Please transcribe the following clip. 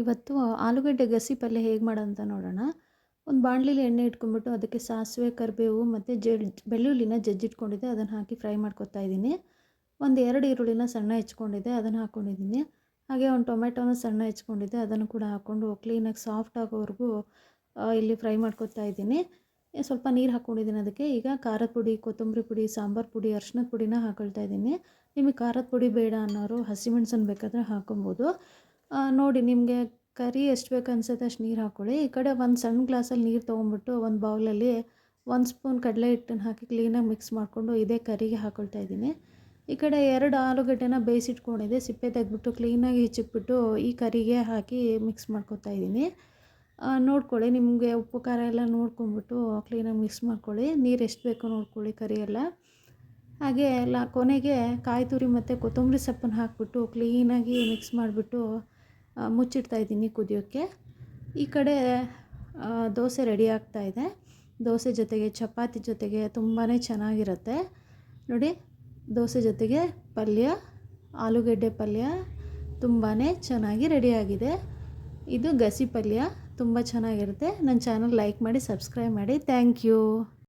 ಇವತ್ತು ಆಲೂಗಡ್ಡೆ ಗಸಿ ಪಲ್ಯ ಹೇಗೆ ಮಾಡೋದಂತ ನೋಡೋಣ. ಒಂದು ಬಾಣಲಿಲಿ ಎಣ್ಣೆ ಇಟ್ಕೊಂಡ್ಬಿಟ್ಟು ಅದಕ್ಕೆ ಸಾಸಿವೆ, ಕರಿಬೇವು ಮತ್ತು ಜಡ್ ಬೆಳ್ಳುಳ್ಳಿನ ಜಜ್ಜಿಟ್ಕೊಂಡಿದ್ದೆ. ಅದನ್ನು ಹಾಕಿ ಫ್ರೈ ಮಾಡ್ಕೊತಾ ಇದ್ದೀನಿ. ಒಂದು ಎರಡು ಈರುಳ್ಳಿನ ಸಣ್ಣ ಹೆಚ್ಕೊಂಡಿದ್ದೆ. ಅದನ್ನು ಹಾಕ್ಕೊಂಡಿದ್ದೀನಿ ಹಾಗೆ ಒಂದು ಟೊಮೆಟೊನ ಸಣ್ಣ ಹೆಚ್ಕೊಂಡಿದ್ದೆ. ಅದನ್ನು ಕೂಡ ಹಾಕ್ಕೊಂಡು ಕ್ಲೀನಾಗಿ ಸಾಫ್ಟ್ ಆಗೋವರೆಗೂ ಇಲ್ಲಿ ಫ್ರೈ ಮಾಡ್ಕೊತಾ ಇದ್ದೀನಿ. ಸ್ವಲ್ಪ ನೀರು ಹಾಕ್ಕೊಂಡಿದ್ದೀನಿ ಅದಕ್ಕೆ. ಈಗ ಖಾರದ ಪುಡಿ, ಕೊತ್ತಂಬರಿ ಪುಡಿ, ಸಾಂಬಾರು ಪುಡಿ ಅರ್ಶಿನದ ಪುಡಿನ ಹಾಕೊಳ್ತಾ ಇದ್ದೀನಿ. ನಿಮಗೆ ಖಾರದ ಪುಡಿ ಬೇಡ ಅನ್ನೋರು ಹಸಿಮೆಣ್ಸನ್ನು ಬೇಕಾದರೆ ಹಾಕೊಬೋದು. ನೋಡಿ, ನಿಮಗೆ ಕರಿ ಎಷ್ಟು ಬೇಕು ಅನ್ಸುತ್ತೆ ಅಷ್ಟು ನೀರು ಹಾಕ್ಕೊಳ್ಳಿ ಈ ಕಡೆ ಒಂದು ಸಣ್ಣ ಗ್ಲಾಸಲ್ಲಿ ನೀರು ತೊಗೊಂಬಿಟ್ಟು ಒಂದು ಬೌಲಲ್ಲಿ ಒಂದು ಸ್ಪೂನ್ ಕಡಲೆ ಹಿಟ್ಟನ್ನು ಹಾಕಿ ಕ್ಲೀನಾಗಿ ಮಿಕ್ಸ್ ಮಾಡಿಕೊಂಡು ಇದೇ ಕರಿಗೆ ಹಾಕ್ಕೊಳ್ತಾ ಇದ್ದೀನಿ. ಈ ಕಡೆ ಎರಡು ಆಲೂಗಡ್ಡೆನ ಬೇಯಿಸಿಟ್ಕೊಂಡಿದೆ. ಸಿಪ್ಪೆ ತೆಗೆದ್ಬಿಟ್ಟು ಕ್ಲೀನಾಗಿ ಹೆಚ್ಚಿಟ್ಬಿಟ್ಟು ಈ ಕರಿಗೆ ಹಾಕಿ ಮಿಕ್ಸ್ ಮಾಡ್ಕೊತಾ ಇದ್ದೀನಿ. ನೋಡ್ಕೊಳ್ಳಿ, ನಿಮಗೆ ಉಪ್ಪು, ಖಾರ ಎಲ್ಲ ನೋಡ್ಕೊಂಬಿಟ್ಟು ಕ್ಲೀನಾಗಿ ಮಿಕ್ಸ್ ಮಾಡ್ಕೊಳ್ಳಿ. ನೀರು ಎಷ್ಟು ಬೇಕೋ ನೋಡ್ಕೊಳ್ಳಿ ಕರಿ ಎಲ್ಲ. ಹಾಗೆ ಎಲ್ಲ ಕೊನೆಗೆ ಕಾಯಿ ತುರಿ ಮತ್ತು ಕೊತ್ತಂಬರಿ ಸೊಪ್ಪನ್ನು ಹಾಕ್ಬಿಟ್ಟು ಕ್ಲೀನಾಗಿ ಮಿಕ್ಸ್ ಮಾಡಿಬಿಟ್ಟು ಮುಚ್ಚಿಡ್ತಾ ಇದ್ದೀನಿ ಕುದಿಯೋಕ್ಕೆ. ಈ ಕಡೆ ದೋಸೆ ರೆಡಿ ಇದೆ. ದೋಸೆ ಜೊತೆಗೆ ಚಪಾತಿ ಜೊತೆಗೆ ತುಂಬಾ ಚೆನ್ನಾಗಿರುತ್ತೆ. ನೋಡಿ, ದೋಸೆ ಜೊತೆಗೆ ಪಲ್ಯ, ಆಲೂಗಡ್ಡೆ ಪಲ್ಯ ತುಂಬಾ ಚೆನ್ನಾಗಿ ರೆಡಿಯಾಗಿದೆ ಇದು ಗಸಿ ಪಲ್ಯ, ತುಂಬ ಚೆನ್ನಾಗಿರುತ್ತೆ. ನನ್ನ ಚಾನಲ್ ಲೈಕ್ ಮಾಡಿ, ಸಬ್ಸ್ಕ್ರೈಬ್ ಮಾಡಿ. Thank you.